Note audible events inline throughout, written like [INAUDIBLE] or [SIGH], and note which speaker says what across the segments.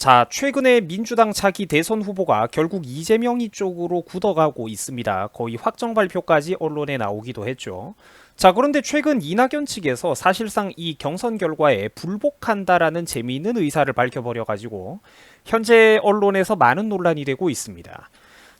Speaker 1: 자, 최근에 민주당 차기 대선 후보가 결국 이재명이 쪽으로 굳어가고 있습니다. 거의 확정 발표까지 언론에 나오기도 했죠. 자, 그런데 최근 이낙연 측에서 사실상 이 경선 결과에 불복한다라는 재미있는 의사를 밝혀버려가지고 현재 언론에서 많은 논란이 되고 있습니다.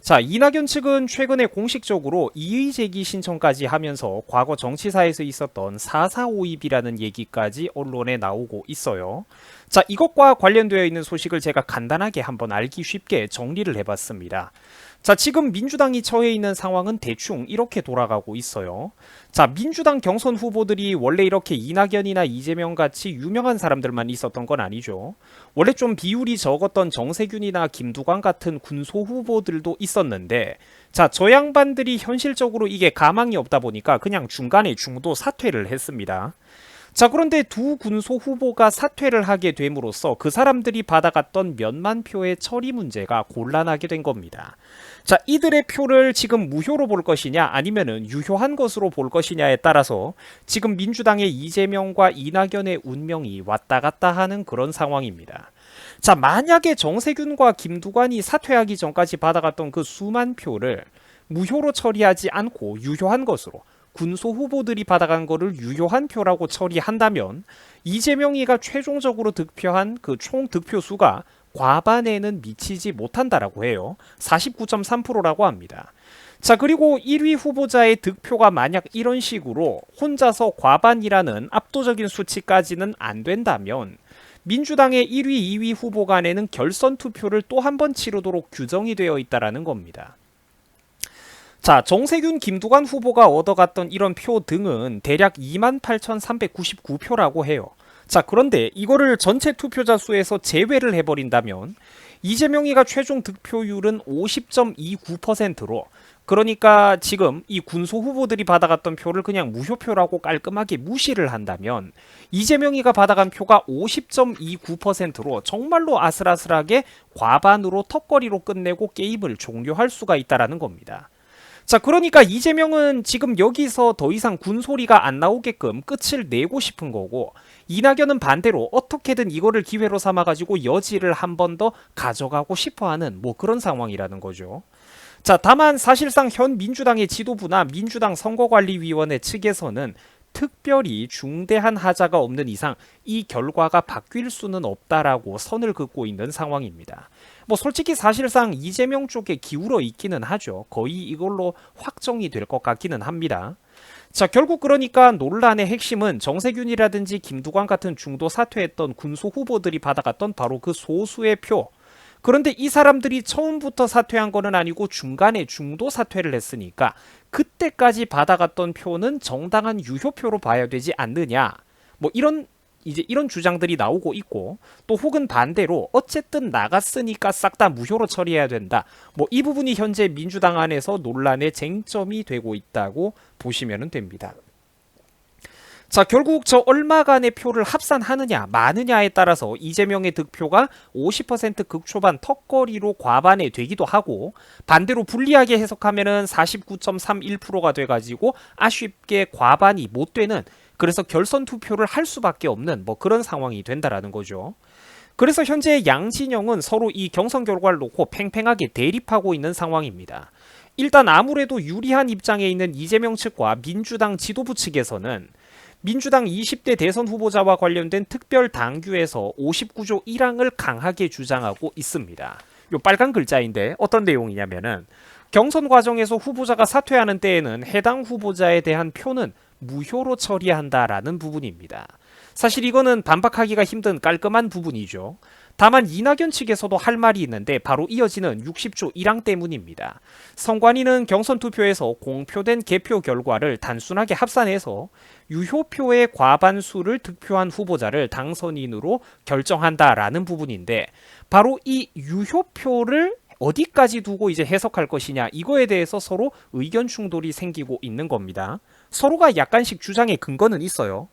Speaker 1: 자, 이낙연 측은 최근에 공식적으로 이의 제기 신청까지 하면서 과거 정치사에서 있었던 4.4.5입이라는 얘기까지 언론에 나오고 있어요. 자, 이것과 관련되어 있는 소식을 제가 간단하게 한번 알기 쉽게 정리를 해봤습니다. 자, 지금 민주당이 처해 있는 상황은 대충 이렇게 돌아가고 있어요. 자, 민주당 경선 후보들이 원래 이렇게 이낙연이나 이재명 같이 유명한 사람들만 있었던 건 아니죠. 원래 좀 비율이 적었던 정세균이나 김두관 같은 군소 후보들도 있었는데, 자, 저 양반들이 현실적으로 이게 가망이 없다 보니까 그냥 중간에 중도 사퇴를 했습니다. 자, 그런데 두 군소 후보가 사퇴를 하게 됨으로써 그 사람들이 받아갔던 몇만 표의 처리 문제가 곤란하게 된 겁니다. 자, 이들의 표를 지금 무효로 볼 것이냐 아니면은 유효한 것으로 볼 것이냐에 따라서 지금 민주당의 이재명과 이낙연의 운명이 왔다 갔다 하는 그런 상황입니다. 자, 만약에 정세균과 김두관이 사퇴하기 전까지 받아갔던 그 수만 표를 무효로 처리하지 않고 유효한 것으로 군소 후보들이 받아간 거를 유효한 표라고 처리한다면 이재명이가 최종적으로 득표한 그 총 득표 수가 과반에는 미치지 못한다라고 해요. 49.3%라고 합니다. 자, 그리고 1위 후보자의 득표가 만약 이런 식으로 혼자서 과반이라는 압도적인 수치까지는 안 된다면 민주당의 1위, 2위 후보 간에는 결선 투표를 또 한 번 치르도록 규정이 되어 있다라는 겁니다. 자, 정세균, 김두관 후보가 얻어갔던 이런 표 등은 대략 28,399표라고 해요. 자, 그런데 이거를 전체 투표자 수에서 제외를 해버린다면 이재명이가 최종 득표율은 50.29%로 그러니까 지금 이 군소 후보들이 받아갔던 표를 그냥 무효표라고 깔끔하게 무시를 한다면 이재명이가 받아간 표가 50.29%로 정말로 아슬아슬하게 과반으로 턱걸이로 끝내고 게임을 종료할 수가 있다라는 겁니다. 자, 그러니까 이재명은 지금 여기서 더 이상 군소리가 안 나오게끔 끝을 내고 싶은 거고, 이낙연은 반대로 어떻게든 이거를 기회로 삼아가지고 여지를 한 번 더 가져가고 싶어 하는 뭐 그런 상황이라는 거죠. 자, 다만 사실상 현 민주당의 지도부나 민주당 선거관리위원회 측에서는 특별히 중대한 하자가 없는 이상 이 결과가 바뀔 수는 없다라고 선을 긋고 있는 상황입니다. 뭐 솔직히 사실상 이재명 쪽에 기울어 있기는 하죠. 거의 이걸로 확정이 될 것 같기는 합니다. 자, 결국 그러니까 논란의 핵심은 정세균이라든지 김두관 같은 중도 사퇴했던 군소 후보들이 받아갔던 바로 그 소수의 표. 그런데 이 사람들이 처음부터 사퇴한 거는 아니고 중간에 중도 사퇴를 했으니까 그때까지 받아갔던 표는 정당한 유효표로 봐야 되지 않느냐. 뭐 이런 이제 이런 주장들이 나오고 있고 또 혹은 반대로 어쨌든 나갔으니까 싹 다 무효로 처리해야 된다. 뭐 이 부분이 현재 민주당 안에서 논란의 쟁점이 되고 있다고 보시면 됩니다. 자, 결국 저 얼마간의 표를 합산하느냐, 많으냐에 따라서 이재명의 득표가 50% 극초반 턱걸이로 과반에 되기도 하고, 반대로 불리하게 해석하면은 49.31%가 돼가지고 아쉽게 과반이 못 되는, 그래서 결선 투표를 할 수밖에 없는 뭐 그런 상황이 된다라는 거죠. 그래서 현재 양진영은 서로 이 경선 결과를 놓고 팽팽하게 대립하고 있는 상황입니다. 일단 아무래도 유리한 입장에 있는 이재명 측과 민주당 지도부 측에서는 민주당 20대 대선 후보자와 관련된 특별 당규에서 59조 1항을 강하게 주장하고 있습니다. 요 빨간 글자인데 어떤 내용이냐면은 경선 과정에서 후보자가 사퇴하는 때에는 해당 후보자에 대한 표는 무효로 처리한다라는 부분입니다. 사실 이거는 반박하기가 힘든 깔끔한 부분이죠. 다만 이낙연 측에서도 할 말이 있는데 바로 이어지는 60조 1항 때문입니다. 선관위는 경선 투표에서 공표된 개표 결과를 단순하게 합산해서 유효표의 과반수를 득표한 후보자를 당선인으로 결정한다라는 부분인데 바로 이 유효표를 어디까지 두고 이제 해석할 것이냐 이거에 대해서 서로 의견 충돌이 생기고 있는 겁니다. 서로가 약간씩 주장의 근거는 있어요.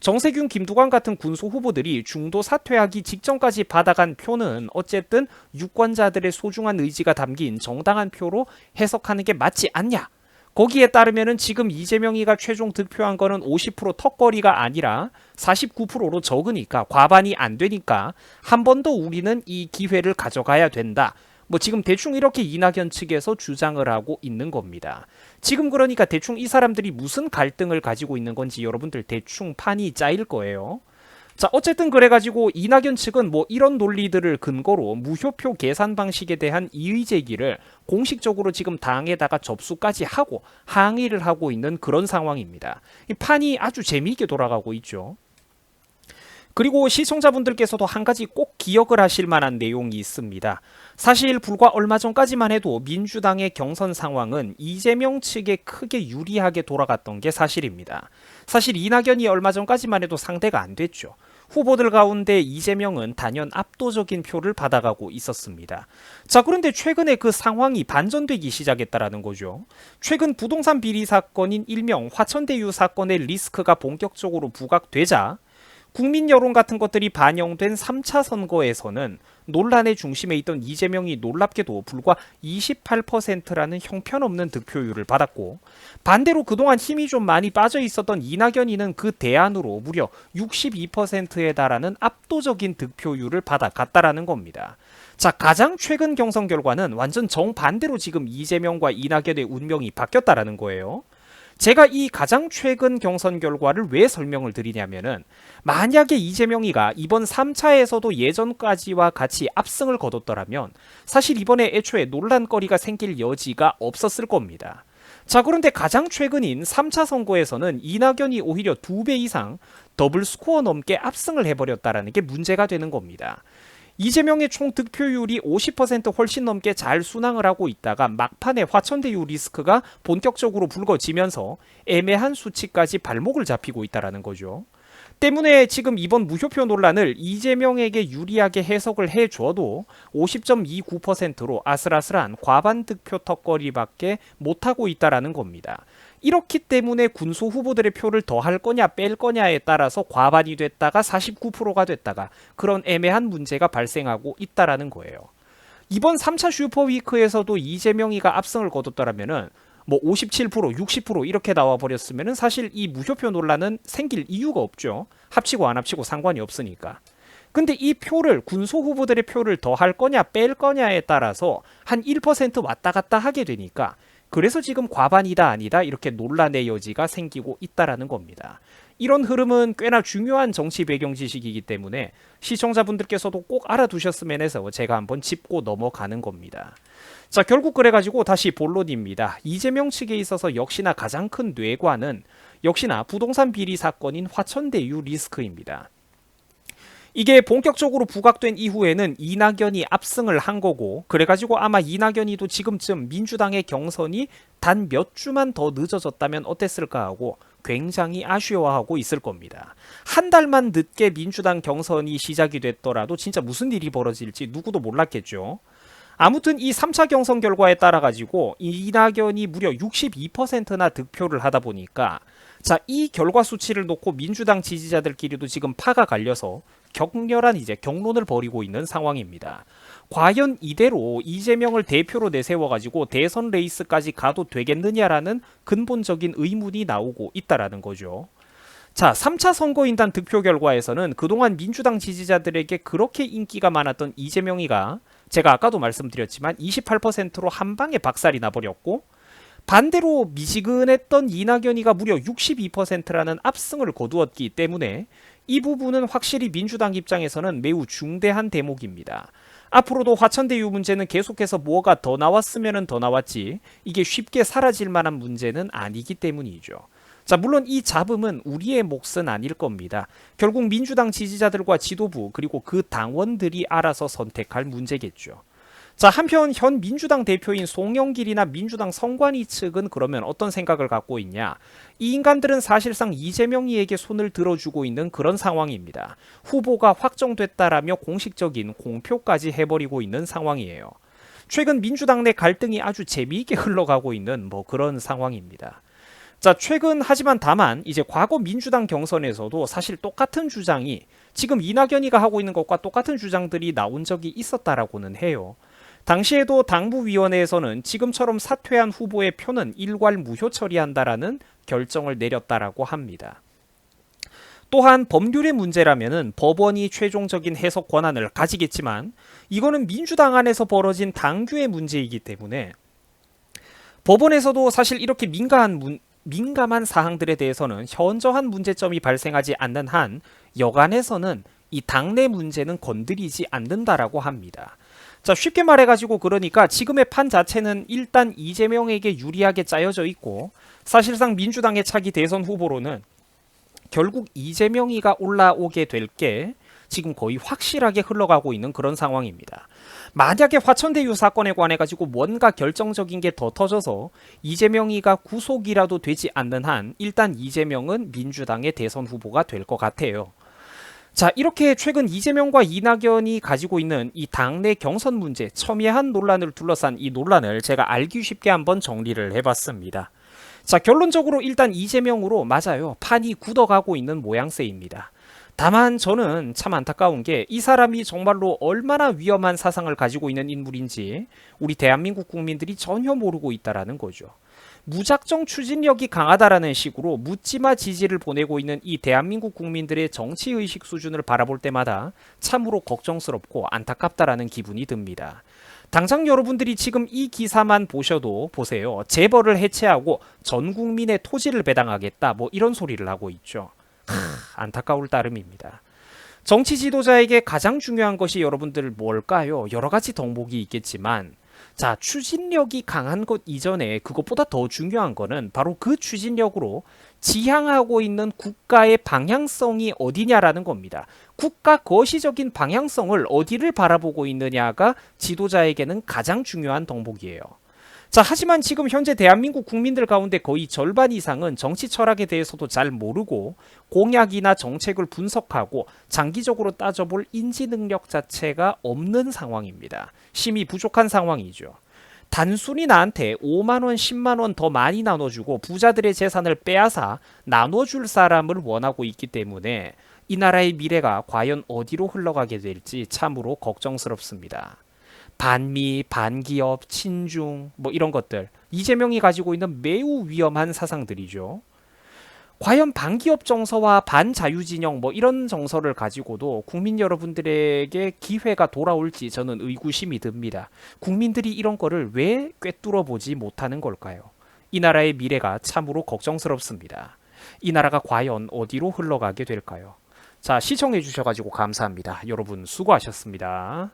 Speaker 1: 정세균, 김두관 같은 군소 후보들이 중도 사퇴하기 직전까지 받아간 표는 어쨌든 유권자들의 소중한 의지가 담긴 정당한 표로 해석하는 게 맞지 않냐? 거기에 따르면은 지금 이재명이가 최종 득표한 거는 50% 턱걸이가 아니라 49%로 적으니까 과반이 안 되니까 한 번 더 우리는 이 기회를 가져가야 된다. 뭐 지금 대충 이렇게 이낙연 측에서 주장을 하고 있는 겁니다. 지금 그러니까 대충 이 사람들이 무슨 갈등을 가지고 있는 건지 여러분들 대충 판이 짜일 거예요. 자, 어쨌든 그래가지고 이낙연 측은 뭐 이런 논리들을 근거로 무효표 계산 방식에 대한 이의 제기를 공식적으로 지금 당에다가 접수까지 하고 항의를 하고 있는 그런 상황입니다. 이 판이 아주 재미있게 돌아가고 있죠. 그리고 시청자분들께서도 한 가지 꼭 기억을 하실 만한 내용이 있습니다. 사실 불과 얼마 전까지만 해도 민주당의 경선 상황은 이재명 측에 크게 유리하게 돌아갔던 게 사실입니다. 사실 이낙연이 얼마 전까지만 해도 상대가 안 됐죠. 후보들 가운데 이재명은 단연 압도적인 표를 받아가고 있었습니다. 자, 그런데 최근에 그 상황이 반전되기 시작했다라는 거죠. 최근 부동산 비리 사건인 일명 화천대유 사건의 리스크가 본격적으로 부각되자 국민 여론 같은 것들이 반영된 3차 선거에서는 논란의 중심에 있던 이재명이 놀랍게도 불과 28%라는 형편없는 득표율을 받았고 반대로 그동안 힘이 좀 많이 빠져 있었던 이낙연이는 그 대안으로 무려 62%에 달하는 압도적인 득표율을 받아갔다라는 겁니다. 자, 가장 최근 경선 결과는 완전 정반대로 지금 이재명과 이낙연의 운명이 바뀌었다라는 거예요. 제가 이 가장 최근 경선 결과를 왜 설명을 드리냐면은 만약에 이재명이가 이번 3차에서도 예전까지와 같이 압승을 거뒀더라면 사실 이번에 애초에 논란거리가 생길 여지가 없었을 겁니다. 자, 그런데 가장 최근인 3차 선거에서는 이낙연이 오히려 두 배 이상 더블 스코어 넘게 압승을 해버렸다라는 게 문제가 되는 겁니다. 이재명의 총 득표율이 50% 훨씬 넘게 잘 순항을 하고 있다가 막판에 화천대유 리스크가 본격적으로 불거지면서 애매한 수치까지 발목을 잡히고 있다라는 거죠. 때문에 지금 이번 무효표 논란을 이재명에게 유리하게 해석을 해줘도 50.29%로 아슬아슬한 과반 득표 턱걸이밖에 못하고 있다라는 겁니다. 이렇기 때문에 군소 후보들의 표를 더할 거냐 뺄 거냐에 따라서 과반이 됐다가 49%가 됐다가 그런 애매한 문제가 발생하고 있다라는 거예요. 이번 3차 슈퍼위크에서도 이재명이가 압승을 거뒀더라면은 뭐 57%, 60% 이렇게 나와 버렸으면은 사실 이 무효표 논란은 생길 이유가 없죠. 합치고 안 합치고 상관이 없으니까. 근데 이 표를 군소 후보들의 표를 더 할 거냐 뺄 거냐에 따라서 한 1% 왔다 갔다 하게 되니까 그래서 지금 과반이다 아니다 이렇게 논란의 여지가 생기고 있다라는 겁니다. 이런 흐름은 꽤나 중요한 정치 배경 지식이기 때문에 시청자분들께서도 꼭 알아두셨으면 해서 제가 한번 짚고 넘어가는 겁니다. 자, 결국 그래가지고 다시 본론입니다. 이재명 측에 있어서 역시나 가장 큰 뇌관은 역시나 부동산 비리 사건인 화천대유 리스크입니다. 이게 본격적으로 부각된 이후에는 이낙연이 압승을 한 거고 그래가지고 아마 이낙연이도 지금쯤 민주당의 경선이 단 몇 주만 더 늦어졌다면 어땠을까 하고 굉장히 아쉬워하고 있을 겁니다. 한 달만 늦게 민주당 경선이 시작이 됐더라도 진짜 무슨 일이 벌어질지 누구도 몰랐겠죠. 아무튼 이 3차 경선 결과에 따라 가지고 이낙연이 무려 62%나 득표를 하다 보니까 자, 이 결과 수치를 놓고 민주당 지지자들끼리도 지금 파가 갈려서 격렬한 이제 경론을 벌이고 있는 상황입니다. 과연 이대로 이재명을 대표로 내세워 가지고 대선 레이스까지 가도 되겠느냐라는 근본적인 의문이 나오고 있다라는 거죠. 자, 3차 선거인단 득표 결과에서는 그동안 민주당 지지자들에게 그렇게 인기가 많았던 이재명이가 제가 아까도 말씀드렸지만 28%로 한 방에 박살이 나버렸고 반대로 미지근했던 이낙연이가 무려 62%라는 압승을 거두었기 때문에 이 부분은 확실히 민주당 입장에서는 매우 중대한 대목입니다. 앞으로도 화천대유 문제는 계속해서 뭐가 더 나왔으면 더 나왔지 이게 쉽게 사라질 만한 문제는 아니기 때문이죠. 자, 물론 이 잡음은 우리의 몫은 아닐 겁니다. 결국 민주당 지지자들과 지도부 그리고 그 당원들이 알아서 선택할 문제겠죠. 자, 한편 현 민주당 대표인 송영길이나 민주당 성관이 측은 그러면 어떤 생각을 갖고 있냐? 이 인간들은 사실상 이재명이에게 손을 들어주고 있는 그런 상황입니다. 후보가 확정됐다라며 공식적인 공표까지 해버리고 있는 상황이에요. 최근 민주당 내 갈등이 아주 재미있게 [LAUGHS] 흘러가고 있는 뭐 그런 상황입니다. 자, 최근 하지만 다만 이제 과거 민주당 경선에서도 사실 똑같은 주장이 지금 이낙연이가 하고 있는 것과 똑같은 주장들이 나온 적이 있었다라고는 해요. 당시에도 당부위원회에서는 지금처럼 사퇴한 후보의 표는 일괄 무효 처리한다라는 결정을 내렸다라고 합니다. 또한 법률의 문제라면은 법원이 최종적인 해석 권한을 가지겠지만 이거는 민주당 안에서 벌어진 당규의 문제이기 때문에 법원에서도 사실 이렇게 민감한 문, 민감한 사항들에 대해서는 현저한 문제점이 발생하지 않는 한 여간에서는 이 당내 문제는 건드리지 않는다라고 합니다. 자, 쉽게 말해가지고 그러니까 지금의 판 자체는 일단 이재명에게 유리하게 짜여져 있고 사실상 민주당의 차기 대선 후보로는 결국 이재명이가 올라오게 될게 지금 거의 확실하게 흘러가고 있는 그런 상황입니다. 만약에 화천대유 사건에 관해 가지고 뭔가 결정적인 게 더 터져서 이재명이가 구속이라도 되지 않는 한 일단 이재명은 민주당의 대선 후보가 될 것 같아요. 자, 이렇게 최근 이재명과 이낙연이 가지고 있는 이 당내 경선 문제, 첨예한 논란을 둘러싼 이 논란을 제가 알기 쉽게 한번 정리를 해봤습니다. 자, 결론적으로 일단 이재명으로 맞아요. 판이 굳어가고 있는 모양새입니다. 다만 저는 참 안타까운 게 이 사람이 정말로 얼마나 위험한 사상을 가지고 있는 인물인지 우리 대한민국 국민들이 전혀 모르고 있다라는 거죠. 무작정 추진력이 강하다라는 식으로 묻지마 지지를 보내고 있는 이 대한민국 국민들의 정치 의식 수준을 바라볼 때마다 참으로 걱정스럽고 안타깝다라는 기분이 듭니다. 당장 여러분들이 지금 이 기사만 보셔도 보세요. 재벌을 해체하고 전 국민의 토지를 배당하겠다. 뭐 이런 소리를 하고 있죠. 하, 안타까울 따름입니다. 정치 지도자에게 가장 중요한 것이 여러분들 뭘까요? 여러 가지 덕목이 있겠지만 자, 추진력이 강한 것 이전에 그것보다 더 중요한 거는 바로 그 추진력으로 지향하고 있는 국가의 방향성이 어디냐라는 겁니다. 국가 거시적인 방향성을 어디를 바라보고 있느냐가 지도자에게는 가장 중요한 덕목이에요. 자, 하지만 지금 현재 대한민국 국민들 가운데 거의 절반 이상은 정치 철학에 대해서도 잘 모르고 공약이나 정책을 분석하고 장기적으로 따져볼 인지 능력 자체가 없는 상황입니다. 심히 부족한 상황이죠. 단순히 나한테 5만 원, 10만 원 더 많이 나눠주고 부자들의 재산을 빼앗아 나눠줄 사람을 원하고 있기 때문에 이 나라의 미래가 과연 어디로 흘러가게 될지 참으로 걱정스럽습니다. 반미, 반기업, 친중 뭐 이런 것들 이재명이 가지고 있는 매우 위험한 사상들이죠. 과연 반기업 정서와 반자유진영 뭐 이런 정서를 가지고도 국민 여러분들에게 기회가 돌아올지 저는 의구심이 듭니다. 국민들이 이런 거를 왜 꿰뚫어 보지 못하는 걸까요? 이 나라의 미래가 참으로 걱정스럽습니다. 이 나라가 과연 어디로 흘러가게 될까요? 자, 시청해 주셔가지고 감사합니다. 여러분 수고하셨습니다.